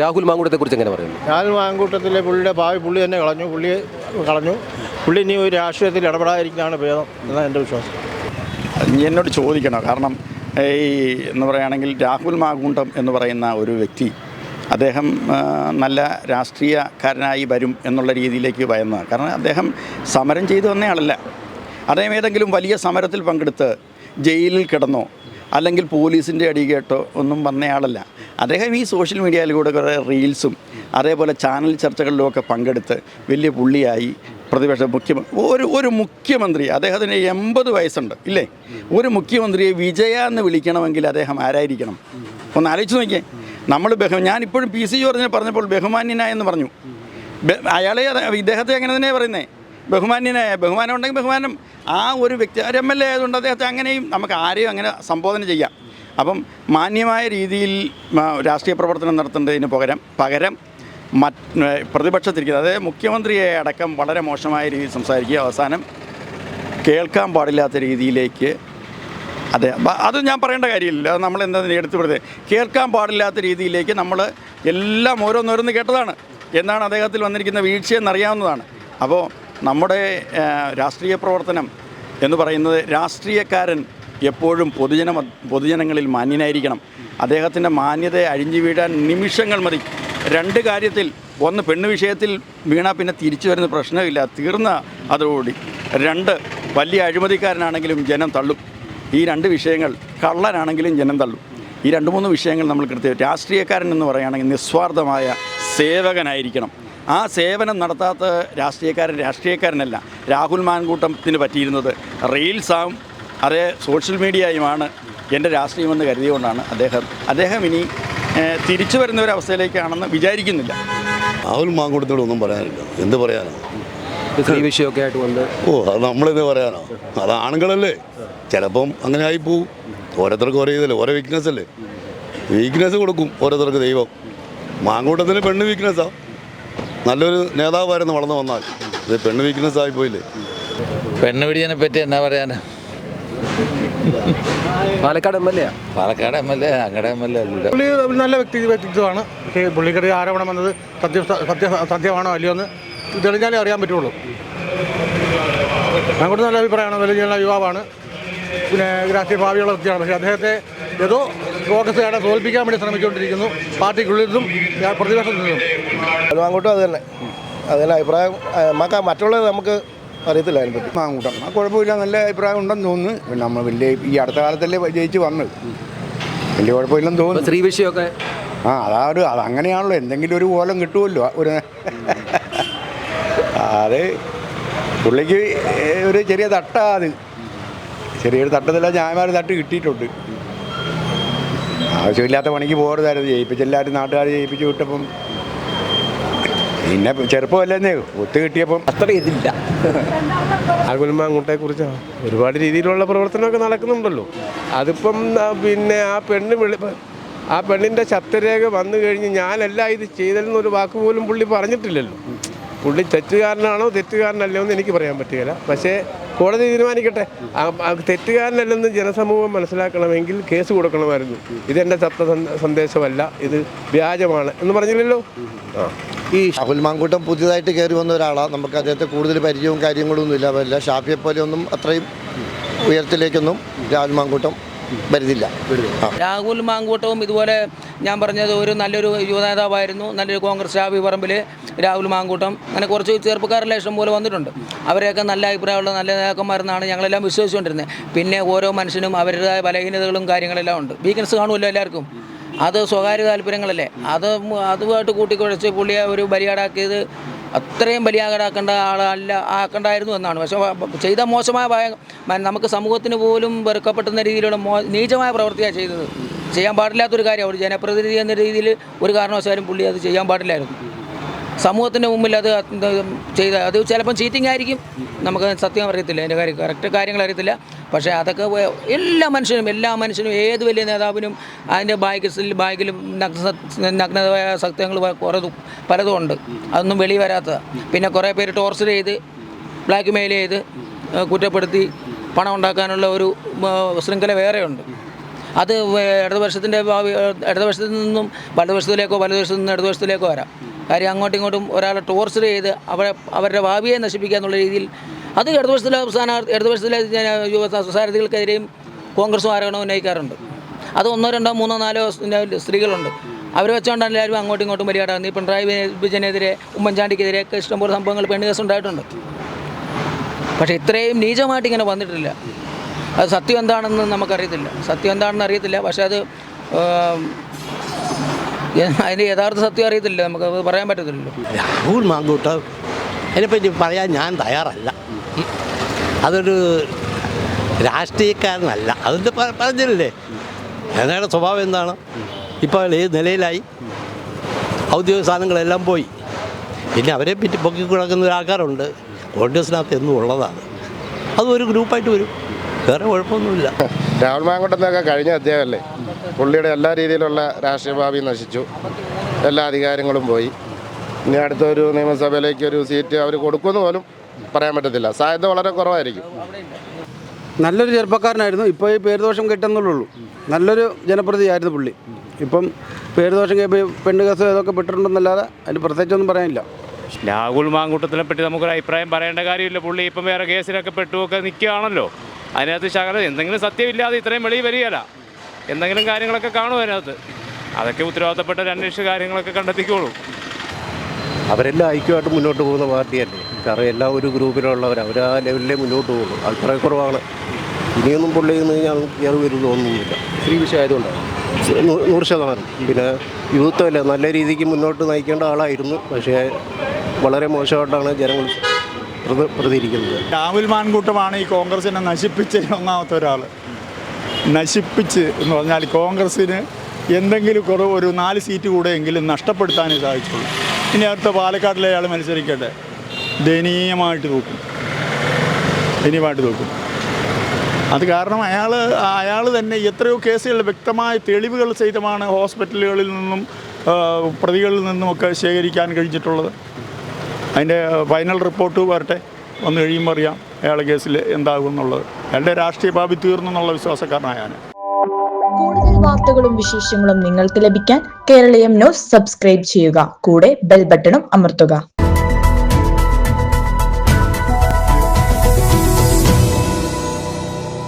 രാഹുൽ മാങ്കൂട്ടത്തെ കുറിച്ച് എങ്ങനെ പറയുന്നു? രാഹുൽ മാങ്കൂട്ടത്തിലെ പുള്ളിയുടെ ഭാവി പുള്ളി തന്നെ കളഞ്ഞു പുള്ളി കളഞ്ഞു. പുള്ളി ഇനി ഒരു രാഷ്ട്രീയത്തിൽ ഇടപെടാതിരിക്കുന്നതാണ് ഭേദം എന്നാണ് എന്റെ വിശ്വാസം. എന്നോട് ചോദിക്കണം? കാരണം ഈ എന്ന് പറയുകയാണെങ്കിൽ രാഹുൽ മാഗുണ്ടം എന്ന് പറയുന്ന ഒരു വ്യക്തി അദ്ദേഹം നല്ല രാഷ്ട്രീയക്കാരനായി വരും എന്നുള്ള രീതിയിലേക്ക് ഭയന്നതാണ്. കാരണം അദ്ദേഹം സമരം ചെയ്തു വന്നയാളല്ല അദ്ദേഹം ഏതെങ്കിലും വലിയ സമരത്തിൽ പങ്കെടുത്ത് ജയിലിൽ കിടന്നോ അല്ലെങ്കിൽ പോലീസിന്റെ അടി കേട്ടോ ഒന്നും വന്നയാളല്ല. അദ്ദേഹം ഈ സോഷ്യൽ മീഡിയയിലൂടെ കുറേ റീൽസും അതേപോലെ ചാനൽ ചർച്ചകളിലുമൊക്കെ പങ്കെടുത്ത് വലിയ പുള്ളിയായി പ്രതിപക്ഷ മുഖ്യമന്ത്രി ഒരു ഒരു മുഖ്യമന്ത്രി അദ്ദേഹത്തിന് എൺപത് വയസ്സുണ്ട് ഇല്ലേ? ഒരു മുഖ്യമന്ത്രിയെ വിജയ എന്ന് വിളിക്കണമെങ്കിൽ അദ്ദേഹം ആരായിരിക്കണം? ഒന്ന് ആലോചിച്ച് നോക്കിയേ. നമ്മൾ ബഹു ഞാനിപ്പോഴും പി സി ജോർജിനെ പറഞ്ഞപ്പോൾ ബഹുമാന്യനായ എന്ന് പറഞ്ഞു. അയാളെ ഇദ്ദേഹത്തെ അങ്ങനെ തന്നെയാണ് പറയുന്നത് ബഹുമാന്യനായ ബഹുമാനം ഉണ്ടെങ്കിൽ ബഹുമാനം. ആ ഒരു വ്യക്തി ഒരു എം എൽ എ ആയതുകൊണ്ട് അദ്ദേഹത്തെ അങ്ങനെയും നമുക്ക് ആരെയും അങ്ങനെ സംബോധന ചെയ്യാം. അപ്പം മാന്യമായ രീതിയിൽ രാഷ്ട്രീയ പ്രവർത്തനം നടത്തേണ്ടതിന് പകരം പകരം മറ്റ് പ്രതിപക്ഷത്തിരിക്കുന്നത് അതായത് മുഖ്യമന്ത്രിയെ അടക്കം വളരെ മോശമായ രീതിയിൽ സംസാരിക്കുക അവസാനം കേൾക്കാൻ പാടില്ലാത്ത രീതിയിലേക്ക് അതെ അത് ഞാൻ പറയേണ്ട കാര്യമില്ല. അത് നമ്മൾ എന്താ എടുത്തു വിടുന്നത് കേൾക്കാൻ പാടില്ലാത്ത രീതിയിലേക്ക് നമ്മൾ എല്ലാം ഓരോന്നോരോന്ന് കേട്ടതാണ്. എന്നാണ് അദ്ദേഹത്തിൽ വന്നിരിക്കുന്ന വീഴ്ചയെന്നറിയാവുന്നതാണ് അപ്പോൾ നമ്മുടെ രാഷ്ട്രീയ പ്രവർത്തനം എന്ന് പറയുന്നത് രാഷ്ട്രീയക്കാരൻ എപ്പോഴും പൊതുജന പൊതുജനങ്ങളിൽ മാന്യനായിരിക്കണം. അദ്ദേഹത്തിന്റെ മാന്യതയെ അഴിഞ്ഞു വീഴാൻ നിമിഷങ്ങൾ മതി. രണ്ട് കാര്യത്തിൽ ഒന്ന് പെണ്ണ് വിഷയത്തിൽ വീണാൽ പിന്നെ തിരിച്ചു വരുന്ന പ്രശ്നമില്ല തീർന്ന അതോടുകൂടി. രണ്ട് വലിയ അഴിമതിക്കാരനാണെങ്കിലും ജനം തള്ളും. ഈ രണ്ട് വിഷയങ്ങൾ കള്ളനാണെങ്കിലും ജനം തള്ളും. ഈ രണ്ട് മൂന്ന് വിഷയങ്ങൾ നമ്മൾ കൃത്യം രാഷ്ട്രീയക്കാരൻ എന്ന് പറയുകയാണെങ്കിൽ നിസ്വാർത്ഥമായ സേവകനായിരിക്കണം. ആ സേവനം നടത്താത്ത രാഷ്ട്രീയക്കാരൻ രാഷ്ട്രീയക്കാരനല്ല. രാഹുൽ മാൻകൂട്ടത്തിന് പറ്റിയിരുന്നത് റീൽസാവും അതേ സോഷ്യൽ മീഡിയയുമാണ് എന്റെ രാഷ്ട്രീയമെന്ന് കരുതിയുകൊണ്ടാണ് അദ്ദേഹം അദ്ദേഹം ഇനി തിരിച്ചു വരുന്ന ഒരു അവസ്ഥയിലേക്കാണെന്ന് വിചാരിക്കുന്നില്ല. രാഹുൽ മാങ്കൂട്ടത്തോട് ഒന്നും പറയാനില്ല. എന്ത് പറയാനോ? സ്ത്രീ വിഷയമൊക്കെ ആയിട്ട് വന്ന് ഓ അത് നമ്മളിത് പറയാനോ? അത് ആണുങ്ങളല്ലേ? ചിലപ്പം അങ്ങനെ ആയിപ്പോവും ഓരോരുത്തർക്ക് ഓരോ ഇതല്ലേ ഓരോ വീക്ക്നെസ് അല്ലേ? വീക്ക്നെസ് കൊടുക്കും ഓരോരുത്തർക്ക് ദൈവം. മാങ്കൂട്ടത്തിന് പെണ്ണ് വീക്ക്നെസ്സാ നല്ലൊരു നേതാവായിരുന്നു വളർന്നു വന്നാൽ. ഇത് പെണ്ണ് വീക്ക്നെസ് ആയിപ്പോയില്ലേ പെണ്ണ് പിടിയനെ പറ്റി എന്നാ പറയാനാ? Palakkad M L A Palakkad M L A അങ്ങടെ എം എൽ എ അല്ല. പുള്ളി നല്ല വ്യക്തി വ്യക്തിത്വമാണ്. പക്ഷേ പുള്ളിക്കറി ആരോപണം വന്നത് സത്യ സത്യ സത്യമാണോ അല്ലയോ എന്ന് തെളിഞ്ഞാലേ അറിയാൻ പറ്റുള്ളൂ. അങ്ങോട്ട് നല്ല അഭിപ്രായമാണ്. വലിയ നല്ല യുവാവാണ്. പിന്നെ രാഷ്ട്രീയ ഭാവിയുള്ള വ്യക്തിയാണ്. പക്ഷേ അദ്ദേഹത്തെ ഏതോ കോൺഗ്രസ്സുകാരെ തോൽപ്പിക്കാൻ വേണ്ടി ശ്രമിച്ചുകൊണ്ടിരിക്കുന്നു. പാർട്ടിക്കുള്ളിൽ നിന്നും പ്രതിപക്ഷത്തിൽ നിന്നും അങ്ങോട്ടും അത് തന്നെ. അതിന്റെ അഭിപ്രായം. നമുക്ക് മറ്റുള്ളത് നമുക്ക് അറിയത്തില്ല അതിനെപ്പറ്റി മാങ്കൂട്ടം ആ കുഴപ്പമില്ല നല്ല അഭിപ്രായം ഉണ്ടെന്ന് തോന്നുന്നു. പിന്നെ നമ്മൾ വലിയ ഈ അടുത്ത കാലത്തല്ലേ ജയിച്ച് വന്നത്. വലിയ കുഴപ്പമില്ലെന്ന് തോന്നുന്നു. സ്ത്രീ വിഷയമൊക്കെ ആ അതാ ഒരു അത് അങ്ങനെയാണല്ലോ. എന്തെങ്കിലും ഒരു കോലം കിട്ടുമല്ലോ ഒരു അത് പുള്ളിക്ക് ഒരു ചെറിയ തട്ടാ അത്. ചെറിയൊരു തട്ടത്തില്ല ഞായമാർ തട്ട് കിട്ടിയിട്ടുണ്ട്. ആവശ്യമില്ലാത്ത പണിക്ക് പോകരുതായിരുന്നു ജയിപ്പിച്ചെല്ലാവരും നാട്ടുകാർ ജയിപ്പിച്ച് വിട്ടപ്പം പിന്നെ ചെറുപ്പമല്ലെന്നേ ഒത്തു കിട്ടിയപ്പം അത്ര ഇതില്ല. ആകുൽമാങ്കുട്ടെ കുറിച്ച്? ഒരുപാട് രീതിയിലുള്ള പ്രവർത്തനമൊക്കെ നടക്കുന്നുണ്ടല്ലോ. അതിപ്പം പിന്നെ ആ പെണ്ണ് വിളി ആ പെണ്ണിന്റെ ശബ്ദരേഖ വന്നു കഴിഞ്ഞ് ഞാനല്ല ഇത് ചെയ്തതെന്നൊരു വാക്ക് പോലും പുള്ളി പറഞ്ഞിട്ടില്ലല്ലോ. പുള്ളി തെറ്റുകാരനാണോ തെറ്റുകാരനല്ലോ എന്ന് എനിക്ക് പറയാൻ പറ്റുകയില്ല. പക്ഷേ കോടതി തീരുമാനിക്കട്ടെ. തെറ്റുകാരനല്ലെന്ന് ജനസമൂഹം മനസ്സിലാക്കണമെങ്കിൽ കേസ് കൊടുക്കണമായിരുന്നു. ഇതെന്റെ സത്യ സന്ദേശമല്ല ഇത് വ്യാജമാണ് എന്ന് പറഞ്ഞില്ലല്ലോ? ഈ രാഹുൽ മാങ്കൂട്ടം പുതിയതായിട്ട് കയറി വന്ന ഒരാളാണ് നമുക്ക് അദ്ദേഹത്തെ കൂടുതൽ പരിചയവും കാര്യങ്ങളൊന്നും ഇല്ല. ഷാഫിയെ ഷാഫിയെ പോലെയൊന്നും അത്രയും ഉയരത്തിലേക്കൊന്നും രാഹുൽ മാങ്കൂട്ടം വരുന്നില്ല. രാഹുൽ മാങ്കൂട്ടവും ഇതുപോലെ ഞാൻ പറഞ്ഞത് ഒരു നല്ലൊരു യുവനേതാവായിരുന്നു നല്ലൊരു കോൺഗ്രസ് ഷാഫി പറമ്പിൽ രാഹുൽ മാങ്കൂട്ടം. അങ്ങനെ കുറച്ച് ചെറുപ്പക്കാരെല്ലാം ഇഷ്ടം പോലെ വന്നിട്ടുണ്ട്. അവരെയൊക്കെ നല്ല അഭിപ്രായമുള്ള നല്ല നേതാക്കന്മാരെന്നാണ് ഞങ്ങളെല്ലാം വിശ്വസിച്ചുകൊണ്ടിരുന്നത്. പിന്നെ ഓരോ മനുഷ്യനും അവരുടേതായ ബലഹീനതകളും കാര്യങ്ങളെല്ലാം ഉണ്ട്. വീക്ക്നസ് കാണുമല്ലോ എല്ലാവർക്കും. അത് സ്വകാര്യ താല്പര്യങ്ങളല്ലേ? അത് അതുമായിട്ട് കൂട്ടിക്കുഴച്ച് പുള്ളിയെ ഒരു ബലിയാടാക്കിയത് അത്രയും ബലിയാകരാക്കേണ്ട ആളല്ല ആക്കണ്ടായിരുന്നു എന്നാണ്. പക്ഷേ ചെയ്ത മോശമായ നമുക്ക് സമൂഹത്തിന് പോലും വെറുക്കപ്പെടുന്ന രീതിയിലുള്ള മോ നീചമായ പ്രവൃത്തിയാണ് ചെയ്തത്. ചെയ്യാൻ പാടില്ലാത്തൊരു കാര്യം ഒരു ജനപ്രതിനിധി എന്ന രീതിയിൽ ഒരു കാരണവശാലും പുള്ളി അത് ചെയ്യാൻ പാടില്ലായിരുന്നു. സമൂഹത്തിന്റെ മുമ്പിൽ അത് ചെയ്ത അത് ചിലപ്പം ചീറ്റിംഗ് ആയിരിക്കും. നമുക്ക് സത്യം അറിയത്തില്ല അതിന്റെ കാര്യം കറക്റ്റ് കാര്യങ്ങൾ അറിയത്തില്ല. പക്ഷേ അതൊക്കെ എല്ലാ മനുഷ്യനും എല്ലാ മനുഷ്യനും ഏത് വലിയ നേതാവിനും അതിന്റെ ബാഗിൽ ബാഗിലും നഗ്ന നഗ്നതമായ സത്യങ്ങൾ കുറേ പലതും ഉണ്ട്. അതൊന്നും വെളി വരാത്തതാണ് പിന്നെ കുറേ പേര് ടോർച്ചർ ചെയ്ത് ബ്ലാക്ക് മെയിൽ ചെയ്ത് കുറ്റപ്പെടുത്തി പണം ഉണ്ടാക്കാനുള്ള ഒരു ശൃംഖല വേറെയുണ്ട്. അത് ഇടതുപക്ഷത്തിന്റെ ഭാവി ഇടതുപക്ഷത്തിൽ നിന്നും വലതുപക്ഷത്തിലേക്കോ വലതുപക്ഷത്തു നിന്ന് ഇടതുപക്ഷത്തിലേക്കോ വരാം. കാര്യം അങ്ങോട്ടും ഇങ്ങോട്ടും ഒരാളെ ടോർച്ചർ ചെയ്ത് അവരെ അവരുടെ ഭാവിയെ നശിപ്പിക്കുക എന്നുള്ള രീതിയിൽ അത് ഇടതുപക്ഷത്തിലെ സ്ഥാനാർത്ഥി ഇടതുപക്ഷത്തിലെ യുവ സ്ഥാനാർത്ഥികൾക്കെതിരെയും കോൺഗ്രസും ആരോപണം ഉന്നയിക്കാറുണ്ട്. അത് ഒന്നോ രണ്ടോ മൂന്നോ നാലോ സ്ത്രീകളുണ്ട്. അവർ വെച്ചുകൊണ്ടാണ് എല്ലാവരും അങ്ങോട്ടും ഇങ്ങോട്ടും പരിപാടി ഈ പിണറായി വിജയനെതിരെ ഉമ്മൻചാണ്ടിക്കെതിരെ ഒക്കെ ഇഷ്ടംപോലെ സംഭവങ്ങൾ പെണ്ണുകേസ് ഉണ്ടായിട്ടുണ്ട്. പക്ഷേ ഇത്രയും നീചമായിട്ട് ഇങ്ങനെ വന്നിട്ടില്ല. അത് സത്യം എന്താണെന്ന് നമുക്കറിയത്തില്ല. സത്യം എന്താണെന്ന് അറിയത്തില്ല. പക്ഷേ അത് അതിന്റെ യഥാർത്ഥ സത്യം അറിയത്തില്ല. നമുക്ക് അത് പറയാൻ പറ്റത്തില്ലല്ലോ. രാഹുൽ മാങ്കൂട്ട് അതിനെപ്പറ്റി പറയാൻ ഞാൻ തയ്യാറല്ല. അതൊരു രാഷ്ട്രീയക്കാരനല്ല. അതിന്റെ പറഞ്ഞില്ലേ? ഞങ്ങളുടെ സ്വഭാവം എന്താണ്? ഇപ്പോൾ ഏത് നിലയിലായി? ഔദ്യോഗിക സാധനങ്ങളെല്ലാം പോയി. പിന്നെ അവരെ പറ്റി പൊക്കി കിടക്കുന്ന ഒരു ആൾക്കാരുണ്ട് കോൺഗ്രസിനകത്ത് എന്നും ഉള്ളതാണ്. അത് ഒരു ഗ്രൂപ്പായിട്ട് വരും. വേറെ കുഴപ്പമൊന്നുമില്ല. രാഹുൽ മാങ്കുട്ടത്തൊക്കെ കഴിഞ്ഞ അദ്ദേഹമല്ലേ പുള്ളിയുടെ എല്ലാ രീതിയിലുള്ള രാഷ്ട്രീയ ഭാവി നശിച്ചു. എല്ലാ അധികാരങ്ങളും പോയി. ഇനി അടുത്തൊരു നിയമസഭയിലേക്ക് ഒരു സീറ്റ് അവർ കൊടുക്കുമെന്ന് പോലും പറയാൻ പറ്റത്തില്ല. സാധ്യത വളരെ കുറവായിരിക്കും. നല്ലൊരു ചെറുപ്പക്കാരനായിരുന്നു. ഇപ്പോൾ ഈ പേരുദോഷം കിട്ടുന്നുള്ളൂ. നല്ലൊരു ജനപ്രതിയായിരുന്നു പുള്ളി. ഇപ്പം പേരുദോഷം കേൾപ്പ് പെണ്ണ് കേസ് ഇതൊക്കെ പെട്ടിട്ടുണ്ടെന്നല്ലാതെ അതിന് പ്രത്യേകിച്ചൊന്നും പറയാനില്ല. രാഹുൽ മാങ്കൂട്ടത്തിനെ പറ്റി നമുക്കൊരു അഭിപ്രായം പറയേണ്ട കാര്യമില്ല. പുള്ളി ഇപ്പം വേറെ കേസിലൊക്കെ പെട്ടുമൊക്കെ നിൽക്കുകയാണല്ലോ. അതിനകത്ത് ശകലം എന്തെങ്കിലും സത്യമില്ലാതെ ഇത്രയും വെളിയിൽ വരികയല്ല. എന്തെങ്കിലും കാര്യങ്ങളൊക്കെ കാണും അതിനകത്ത്. അതൊക്കെ ഉത്തരവാദിത്തപ്പെട്ട ഒരു അന്വേഷിച്ച കാര്യങ്ങളൊക്കെ കണ്ടെത്തിക്കോളൂ. അവരെല്ലാം ഐക്യമായിട്ട് മുന്നോട്ട് പോകുന്ന പാർട്ടിയല്ലേ? കാരണം എല്ലാം ഒരു ഗ്രൂപ്പിലുള്ളവർ അവർ ആ ലെവലിലേ മുന്നോട്ട് പോകുള്ളൂ. കുറവാണ്. ഇനിയൊന്നും പുള്ളിയിൽ നിന്ന് ഞാൻ കയറി വരും തോന്നുന്നില്ല. സ്ത്രീ വിഷയമായതുകൊണ്ടാണ് നൂറ് ശതമാനം. പിന്നെ യൂത്തല്ല നല്ല രീതിക്ക് മുന്നോട്ട് നയിക്കേണ്ട ആളായിരുന്നു. പക്ഷേ വളരെ മോശമായിട്ടാണ് ജനങ്ങൾ പ്രതികരിക്കുന്നത്. രാഹുൽ മാൻകൂട്ടമാണ് ഈ കോൺഗ്രസിനെ നശിപ്പിച്ച ഒന്നാമത്തെ ഒരാൾ. നശിപ്പിച്ച് എന്ന് പറഞ്ഞാൽ കോൺഗ്രസ്സിന് എന്തെങ്കിലും കുറവ് ഒരു നാല് സീറ്റ് കൂടെ എങ്കിലും നഷ്ടപ്പെടുത്താനേ സാധിച്ചുള്ളൂ. ഇനി അടുത്ത പാലക്കാട്ടിലെ അയാൾ മത്സരിക്കട്ടെ. ദയനീയമായിട്ട് നോക്കും. ദയനീയമായിട്ട് നോക്കും. അത് കാരണം അയാൾ അയാൾ തന്നെ എത്രയോ കേസുകൾ വ്യക്തമായ തെളിവുകൾ സഹിതമാണ് ഹോസ്പിറ്റലുകളിൽ നിന്നും പ്രതികളിൽ നിന്നുമൊക്കെ ശേഖരിക്കാൻ കഴിഞ്ഞിട്ടുള്ളത്. അതിന്റെ ഫൈനൽ റിപ്പോർട്ട് വരട്ടെ. വന്നു കഴിയുമ്പോൾ അറിയാം അയാളെ കേസിൽ എന്താകും എന്നുള്ളത്. അയാളുടെ രാഷ്ട്രീയ ഭാവി തീർന്നു എന്നുള്ള വിശ്വാസക്കാരനാണ് ഞാൻ കൂടുതൽ വാർത്തകളും വിശേഷങ്ങളും നിങ്ങൾക്ക് ലഭിക്കാൻ കേരളീയം ന്യൂസ് സബ്സ്ക്രൈബ് ചെയ്യുക. കൂടെ ബെൽ ബട്ടണും അമർത്തുക.